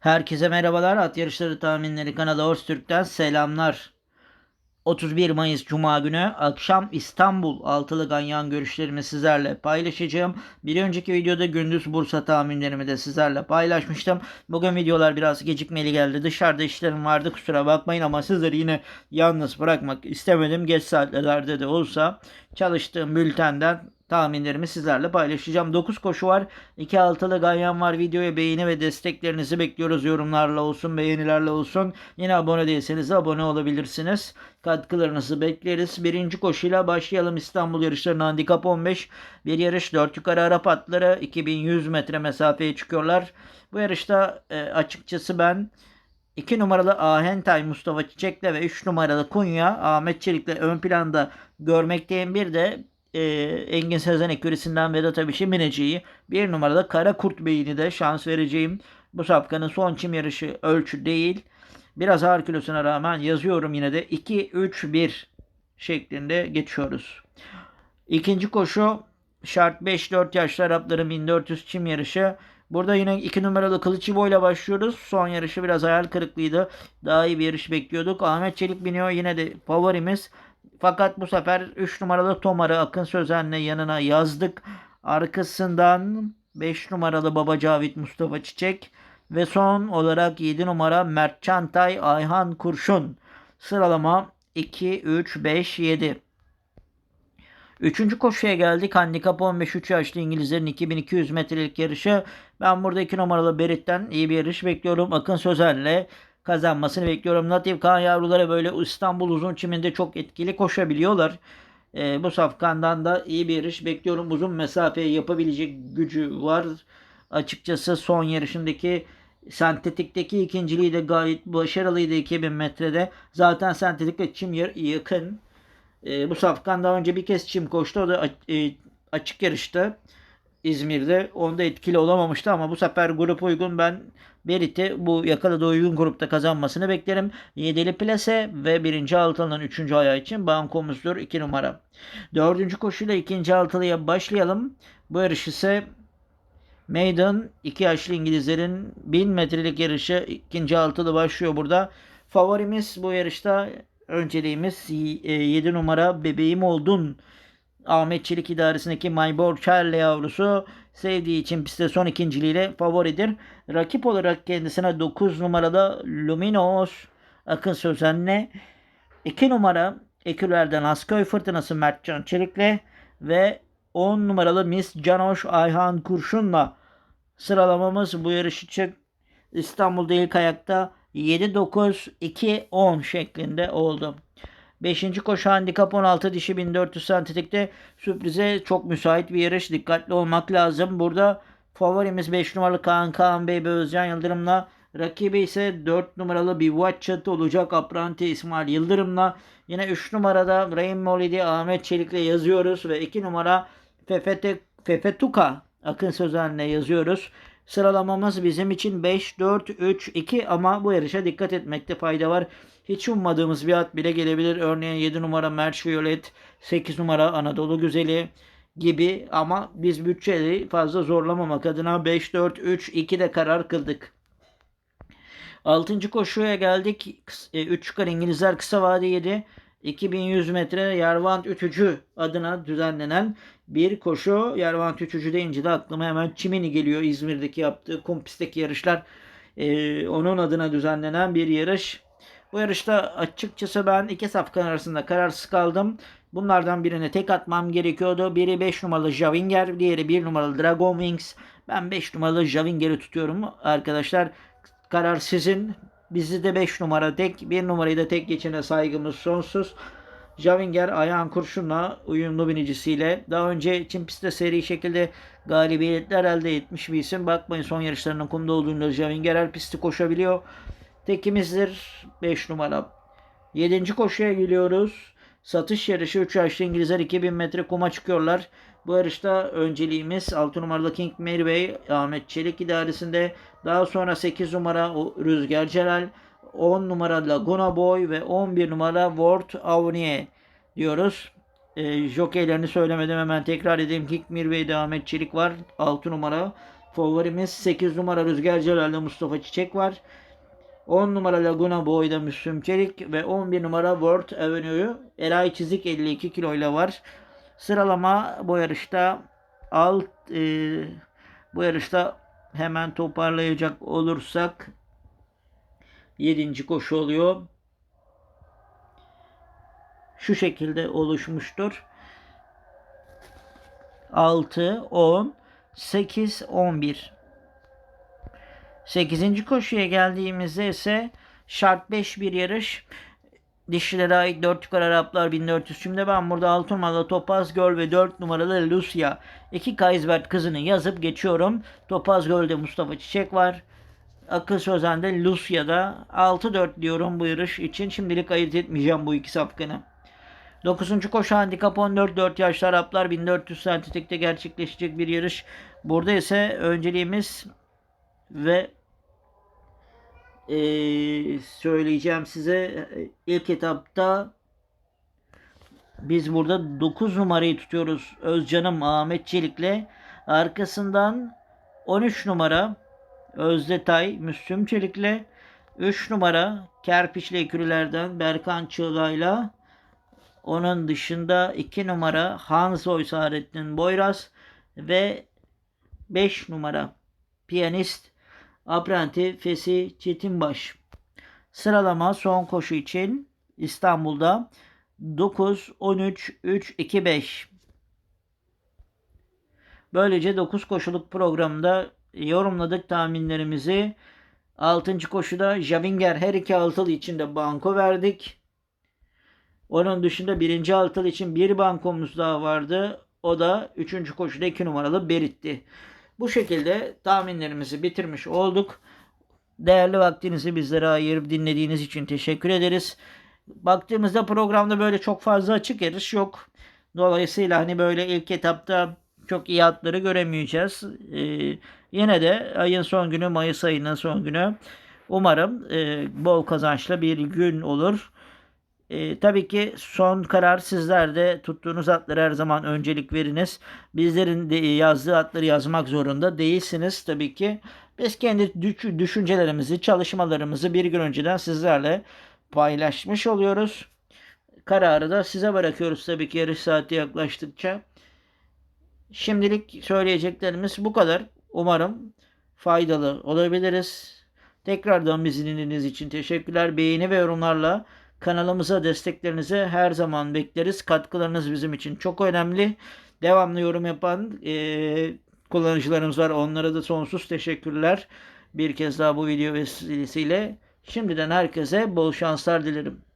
Herkese merhabalar. At yarışları tahminleri kanalı Horse Türk'ten selamlar. 31 Mayıs Cuma günü akşam İstanbul altılı ganyan görüşlerimi sizlerle paylaşacağım. Bir önceki videoda gündüz Bursa tahminlerimi de sizlerle paylaşmıştım. Bugün videolar biraz gecikmeli geldi. Dışarıda işlerim vardı kusura bakmayın ama sizleri yine yalnız bırakmak istemedim. Geç saatlerde de olsa çalıştığım bültenden tahminlerimi sizlerle paylaşacağım. 9 koşu var. 2 altılı ganyan var. Videoya beğeni ve desteklerinizi bekliyoruz. Yorumlarla olsun, beğenilerle olsun. Yine abone değilseniz de abone olabilirsiniz. Katkılarınızı bekleriz. Birinci koşuyla başlayalım. İstanbul yarışlarına handikap 15. Bir yarış 4 yukarı Arap atları 2100 metre mesafeye çıkıyorlar. Bu yarışta e, açıkçası ben 2 numaralı Ahentay Mustafa Çiçek'le ve 3 numaralı Kunya Ahmet Çelik'le ön planda görmekteyim. Bir de e, Engin Sezen ekürisinden Vedat Abiş'in bineceği bir numarada Kara Kurt Bey'ini de şans vereceğim. Bu sapkanın son çim yarışı ölçü değil. Biraz ağır kilosuna rağmen yazıyorum yine de 2-3-1 şeklinde geçiyoruz. İkinci koşu şart 5-4 yaşlı Arapların 1400 çim yarışı. Burada yine 2 numaralı Kılıçibo ile başlıyoruz. Son yarışı biraz hayal kırıklığıydı. Daha iyi bir yarış bekliyorduk. Ahmet Çelik biniyor yine de favorimiz. Fakat bu sefer 3 numaralı Tomar'ı Akın Sözen'le yanına yazdık. Arkasından 5 numaralı Baba Cavit Mustafa Çiçek ve son olarak 7 numara Mert Çantay Ayhan Kurşun. Sıralama 2, 3, 5, 7. Üçüncü koşuya geldik. Handikap 15 3 yaşlı İngilizlerin 2200 metrelik yarışı. Ben burada 2 numaralı Berit'ten iyi bir yarış bekliyorum. Akın Sözen'le kazanmasını bekliyorum. Natif Kaan yavruları böyle İstanbul uzun çiminde çok etkili koşabiliyorlar. E, bu safkandan da iyi bir yarış bekliyorum. Uzun mesafeyi yapabilecek gücü var. Açıkçası son yarışındaki sentetikteki ikinciliği de gayet başarılıydı 2000 metrede. Zaten sentetikle çim yakın. E, bu safkan daha önce bir kez çim koştu. O da e, açık yarıştı. İzmir'de. Onda etkili olamamıştı ama bu sefer grup uygun ben Berit'i bu yakaladığı uygun grupta kazanmasını beklerim. Yedili plase ve birinci altılının üçüncü ayağı için bankomuzdur 2 numara. Dördüncü koşuyla ikinci altılıya başlayalım. Bu yarış ise Maiden 2 yaşlı İngilizlerin 1000 metrelik yarışı ikinci altılı başlıyor burada. Favorimiz bu yarışta önceliğimiz 7 numara bebeğim oldun Ahmet Çelik idaresindeki Maybor Charlie yavrusu sevdiği için pistte son ikinciliğiyle favoridir. Rakip olarak kendisine 9 numaralı Luminos Akın Sözen'le 2 numara Eküler'den Asköy Fırtınası Mertcan Çelik'le ve 10 numaralı Miss Canoş Ayhan Kurşun'la sıralamamız bu yarış için İstanbul'da ilk ayakta 7-9-2-10 şeklinde oldu. 5. koşu handikap 16 dişi 1400 santitikte sürprize çok müsait bir yarış. Dikkatli olmak lazım. Burada favorimiz 5 numaralı Kaan Kaan Bey ve Özcan Yıldırım'la. Rakibi ise 4 numaralı bir Watchat olacak. Apranti İsmail Yıldırım'la. Yine 3 numarada Rain Molidi Ahmet Çelik'le yazıyoruz. Ve 2 numara Fefete, Fefetuka Akın Sözen'le yazıyoruz. Sıralamamız bizim için 5, 4, 3, 2 ama bu yarışa dikkat etmekte fayda var. Hiç ummadığımız bir at bile gelebilir. Örneğin 7 numara Merch Violet, 8 numara Anadolu Güzeli gibi ama biz bütçeyi fazla zorlamamak adına 5, 4, 3, 2 de karar kıldık. 6. koşuya geldik. 3 çıkar İngilizler kısa vade 7. 2100 metre Yarvant Ütücü adına düzenlenen bir koşu. Yarvant Ütücü deyince de aklıma hemen Çimini geliyor. İzmir'deki yaptığı kum pistteki yarışlar. Ee, onun adına düzenlenen bir yarış. Bu yarışta açıkçası ben iki safkan arasında kararsız kaldım. Bunlardan birine tek atmam gerekiyordu. Biri 5 numaralı Javinger, diğeri 1 numaralı Dragon Wings. Ben 5 numaralı Javinger'i tutuyorum arkadaşlar. Karar sizin. Bizi de 5 numara tek, 1 numarayı da tek geçene saygımız sonsuz. Javinger ayağın kurşunla uyumlu binicisiyle daha önce Çin pistte seri şekilde galibiyetler elde etmiş bir isim. Bakmayın son yarışlarının kumda olduğunda Javinger her pisti koşabiliyor. Tekimizdir 5 numara. 7. koşuya geliyoruz. Satış yarışı 3 yaşlı İngilizler 2000 metre kuma çıkıyorlar. Bu yarışta önceliğimiz 6 numaralı King Mary Bey Ahmet Çelik idaresinde. Daha sonra 8 numara Rüzgar Celal, 10 numara Laguna Boy ve 11 numara Ward Avnier diyoruz. E, jokeylerini söylemedim hemen tekrar edeyim. King Mary Bey Ahmet Çelik var 6 numara. favorimiz. 8 numara Rüzgar Celal'de Mustafa Çiçek var. 10 numara Laguna Boy'da Müslüm Çelik ve 11 numara World Avenue'yu Eray Çizik 52 kiloyla var. Sıralama bu yarışta alt e, bu yarışta hemen toparlayacak olursak 7. koşu oluyor. Şu şekilde oluşmuştur. 6, 10, 8, 11. 8. koşuya geldiğimizde ise şart 5 bir yarış. Dişlilere ait 4 yukarı Araplar 1400. Şimdi ben burada 6 numaralı Topaz Göl ve 4 numaralı Lucia. 2 Kaysbert kızını yazıp geçiyorum. Topaz Göl'de Mustafa Çiçek var. Akıl Sözen'de Lucia'da 6-4 diyorum bu yarış için. Şimdilik ayırt etmeyeceğim bu iki sapkını. 9. koşu handikap 14 4 yaşlı Araplar 1400 sentetikte gerçekleşecek bir yarış. Burada ise önceliğimiz ve eee, söyleyeceğim size e, ilk etapta biz burada 9 numarayı tutuyoruz. Özcanım Ahmet Çelik'le. Arkasından 13 numara Özdetay Müslüm Çelik'le. 3 numara Kerpiçli Ekürülerden Berkan Çığla'yla. Onun dışında 2 numara Hansoy Saadettin Boyraz ve 5 numara piyanist Apprenti Fesi Çetinbaş. Sıralama son koşu için İstanbul'da 9, 13, 3, 2, 5. Böylece 9 koşuluk programda yorumladık tahminlerimizi. 6. koşuda Javinger her iki altılı için de banko verdik. Onun dışında birinci altılı için bir bankomuz daha vardı. O da 3. koşuda 2 numaralı Berit'ti. Bu şekilde tahminlerimizi bitirmiş olduk. Değerli vaktinizi bizlere ayırıp dinlediğiniz için teşekkür ederiz. Baktığımızda programda böyle çok fazla açık yarış yok. Dolayısıyla hani böyle ilk etapta çok iyi atları göremeyeceğiz. Ee, yine de ayın son günü Mayıs ayının son günü umarım e, bol kazançlı bir gün olur. E, tabii ki son karar sizlerde tuttuğunuz atları her zaman öncelik veriniz. Bizlerin de yazdığı atları yazmak zorunda değilsiniz tabii ki. Biz kendi düş- düşüncelerimizi, çalışmalarımızı bir gün önceden sizlerle paylaşmış oluyoruz. Kararı da size bırakıyoruz tabii ki yarış saati yaklaştıkça. Şimdilik söyleyeceklerimiz bu kadar. Umarım faydalı olabiliriz. Tekrardan bizi dinlediğiniz için teşekkürler. Beğeni ve yorumlarla kanalımıza desteklerinizi her zaman bekleriz. Katkılarınız bizim için çok önemli. Devamlı yorum yapan eee, kullanıcılarımız var. Onlara da sonsuz teşekkürler. Bir kez daha bu video vesilesiyle şimdiden herkese bol şanslar dilerim.